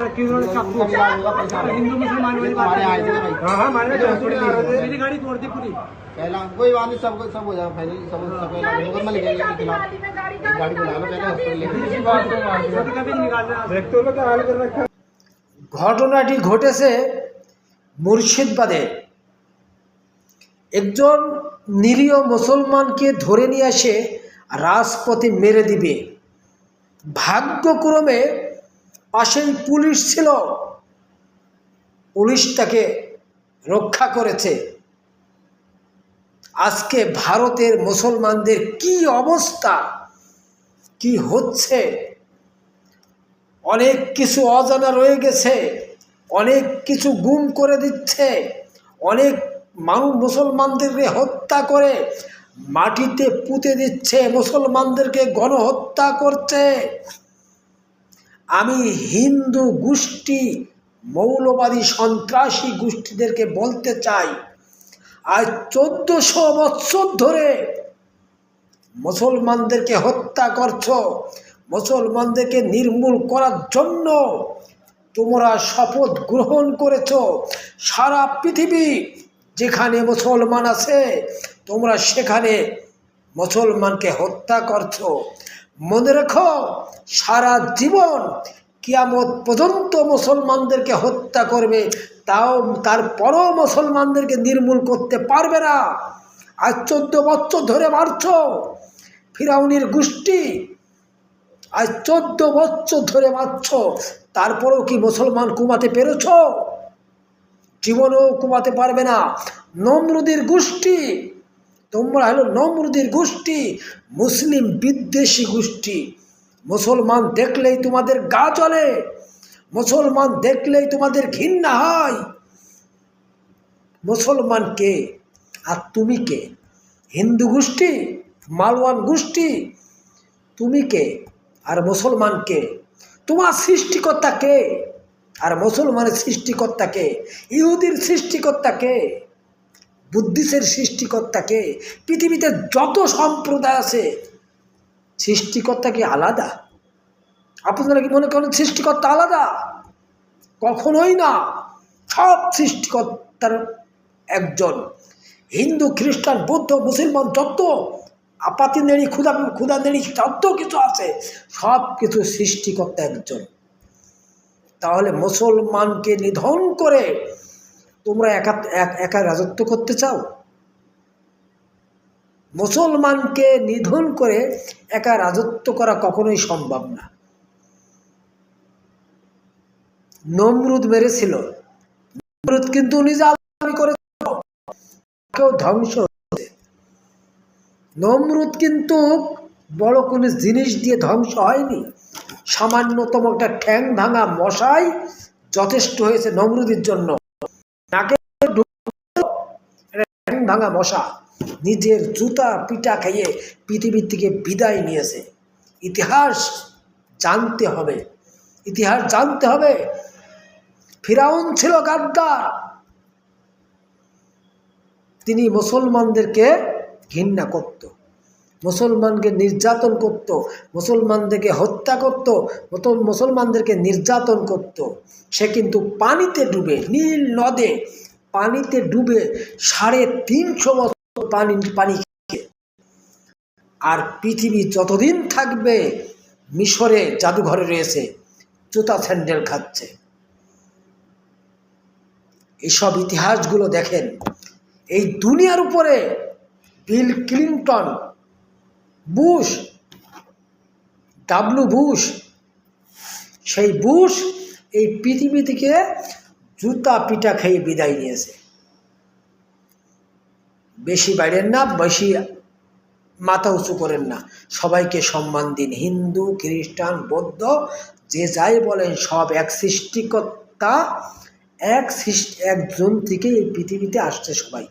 हिंदू मुसलमान वाली बात हमारे आए थे है भाई हाँ हाँ माने तो थोड़ी आ रहे थे मेरी गाड़ी तोड़ दी पूरी पहला कोई बात नहीं सब सब हो जाएगा फाइनल सब सब मुकदमा लिखेंगे इनके खिलाफ एक गाड़ी बुला लो पहले हॉस्पिटल लेके तो कभी नहीं निकाल रहे देखते हो तो हाल कर रखा ঘটনাটি ঘটেছে মুর্শিদাবাদে একজন নিরীহ মুসলমানকে ধরে নিয়ে এসে রাজপথে মেরে দিবে ভাগ্যক্রমে পাশেই পুলিশ ছিল। পুলিশ তাকে রক্ষা করেছে। আজকে ভারতের মুসলমানদের কি অবস্থা? কি হচ্ছে? অনেক কিছু অজানা রয়ে গেছে। অনেক কিছু গুম করে দিচ্ছে। অনেক মানুষ মুসলমানদেরকে হত্যা করে মাটিতে পুঁতে দিচ্ছে। মুসলমানদেরকে গণহত্যা করছে। আমি হিন্দু গোষ্ঠী, মৌলবাদী, সন্ত্রাসী গোষ্ঠীদেরকে বলতে চাই, আজ চোদ্দশো বৎসর ধরে মুসলমানদেরকে হত্যা করছ, মুসলমানদেরকে নির্মূল করার জন্য তোমরা শপথ গ্রহণ করেছ। সারা পৃথিবী যেখানে মুসলমান আছে, তোমরা সেখানে মুসলমানকে হত্যা করছ। মনে রেখো, সারা জীবন কিয়ামত পর্যন্ত মুসলমানদেরকে হত্যা করবে, তাও তারপরও মুসলমানদেরকে নির্মূল করতে পারবে না। আজ চোদ্দ বছর ধরে মারছ, ফিরাউনির গোষ্ঠী। আজ চোদ্দ বছর ধরে মারছ, তারপরেও কি মুসলমান কুমাতে পেরেছ? জীবনেও কুমাতে পারবে না। নমরুদির গোষ্ঠী তোমরা হলো নমরুদির গোষ্ঠী, মুসলিম বিদ্বেষী গোষ্ঠী। মুসলমান দেখলেই তোমাদের গা চলে মুসলমান দেখলেই তোমাদের ঘৃণা হয়। মুসলমান কে? আর তুমি কে? হিন্দু গোষ্ঠী, মালওয়ান গোষ্ঠী, তুমি কে? আর মুসলমান কে? তোমার সৃষ্টিকর্তা কে? আর মুসলমানের সৃষ্টিকর্তা কে? ইহুদির সৃষ্টিকর্তা কে? বুদ্ধিসের সৃষ্টিকর্তাকে, পৃথিবীতে যত সম্প্রদায় আছে, সৃষ্টিকর্তা কি আলাদা? আপনারা কি মনে করেন সৃষ্টিকর্তা আলাদা? কখনোই না। সব সৃষ্টিকর্তার একজন। হিন্দু, খ্রিস্টান, বৌদ্ধ, মুসলমান, যত আপাতি নেড়ি ক্ষুদা ক্ষুদা নেড়ি, যত কিছু আছে, সব কিছু সৃষ্টিকর্তা একজন। তাহলে মুসলমানকে নিধন করে তোমরা একা, এক- রাজত্ব করতে চাও? মুসলমানকে নিধন করে একা রাজত্ব করা কখনোই সম্ভব না। নমরুদ মেরেছিল। নমরুদ কিন্তু নিজে আল্লাহ করে কেউ ধ্বংস হচ্ছে নমরুদ কিন্তু বড় কোনো জিনিস দিয়ে ধ্বংস হয়নি। সামান্যতম একটা ঠ্যাং ভাঙা মশাই যথেষ্ট হয়েছে নমরুদের জন্য। নাকে ভাঙা মশা নিজের জুতা পিটা খাইয়ে পৃথিবীর থেকে বিদায় নিয়েছে। ইতিহাস জানতে হবে। ইতিহাস জানতে হবে। ফিরাউন ছিল গাদ্দার। তিনি মুসলমানদেরকে ঘৃণা করত। মুসলমানকে নির্যাতন করত, মুসলমানদেরকে হত্যা করত মুসলমানদেরকে নির্যাতন করত। সে কিন্তু পানিতে ডুবে, নীল নদে পানিতে ডুবে সাড়ে তিনশো বছর পানি পানি আর পৃথিবী যতদিন থাকবে, মিশরে জাদুঘরে রয়েছে, জুতা স্যান্ডেল খাচ্ছে। এইসব ইতিহাসগুলো দেখেন, এই দুনিয়ার উপরে Bill Clinton Bush W Bush. সেই বুশ এই পৃথিবী থেকে জুতা পিটা খেয়ে বিদায় নিয়েছে। বেশি বাইরেন না, বেশি মাথা উঁচু করেন না। সবাইকে সম্মান দিন। হিন্দু, খ্রিস্টান, বৌদ্ধ, যে যাই বলেন, সব এক সৃষ্টিকর্তা, এক সৃষ্টি, একজন থেকে এই পৃথিবীতে আসছে সবাই।